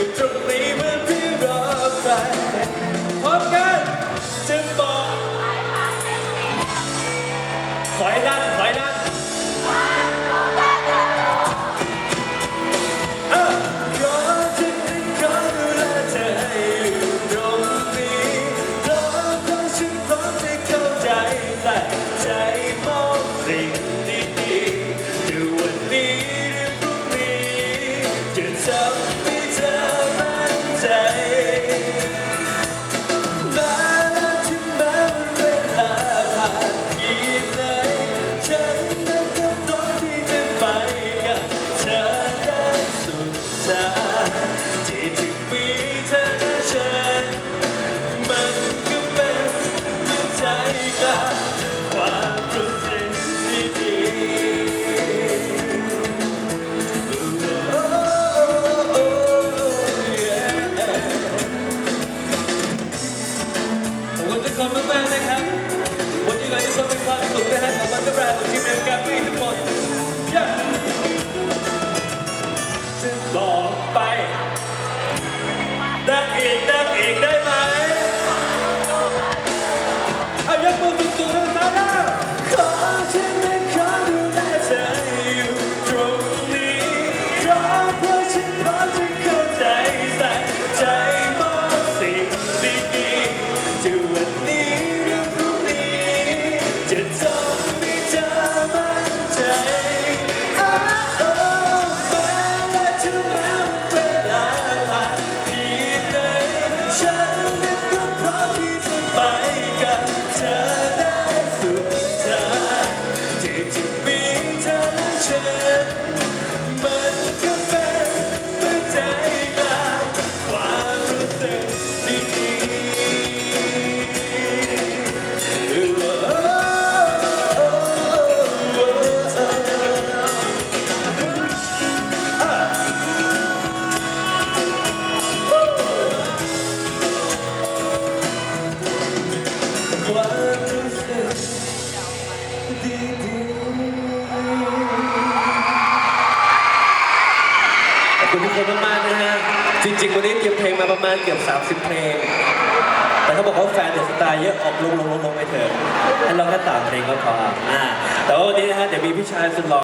อยู่ตรงนี้เมือนที่ราใคพร้อมกันจึบอกถอยนั่นถอยนั่นเอ้าขอจะได้ขอดูให้อยู่ตรงนี้เพราะว่าฉันพร้ที่เข้าใจแต่ใจมองสิ่งดีๆดูวันนี้หรือพรงนี้จะทำ yeah. ขอบคุณทุกคนมากๆนะฮะ จริงๆวันนี้เตรียมเพลงมาประมาณเกือบ 30 เพลง แต่เขาบอกว่าแฟนเดอะสตาร์เยอะออกลงลงลงลงไปเถอะให้เราแค่ตามเพลงก็พออ่าแต่ว่าวันนี้นะฮะเดี๋ยวมีพี่ชายสุดหล่อ